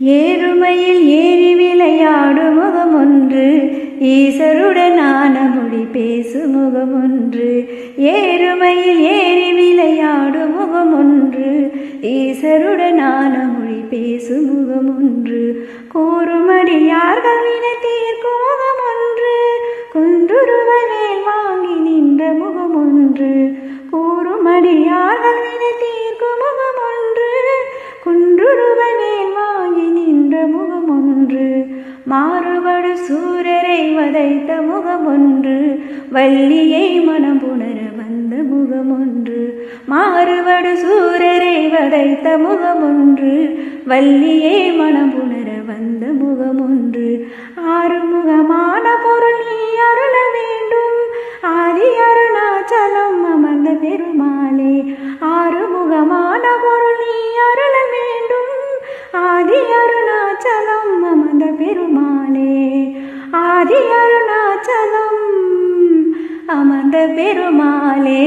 ஏறுமையில் ஏறி விளையாடும் முகம் ஒன்று ஈசருடன் ஆன மொழி பேசு முகம் ஒன்று ஏறுமையில் ஏறி விளையாடும் முகம் ஒன்று ஈசருடன் ஆன மொழி பேசு முகம் ஒன்று கூறுமடியார்கள் வினை தீர்க்கும் முகம் ஒன்று வாங்கி நின்ற முகம் ஒன்று கூறுமடியார்கள் வினை தீர்க்கும் மாறுபடு சூரரை வதைத்த முகமொன்று வள்ளியை மனம் புணர வந்த முகமொன்று. மாறுபடு சூரரை வதைத்த முகமொன்று வள்ளியை மனம் புணர வந்த முகமொன்று. ஆறுமுகமான பொருள் நீ அருள வேண்டும். ஆதி அருணாச்சலம் அமர்ந்த பெருமாளே ஆறுமுகமான பொருள் நீ அருள வேண்டும். ஆதி அருணாச்சலம் அமர்ந்த பெருமாளே ஆதி அருணாச்சலம் அமர்ந்த பெருமாளே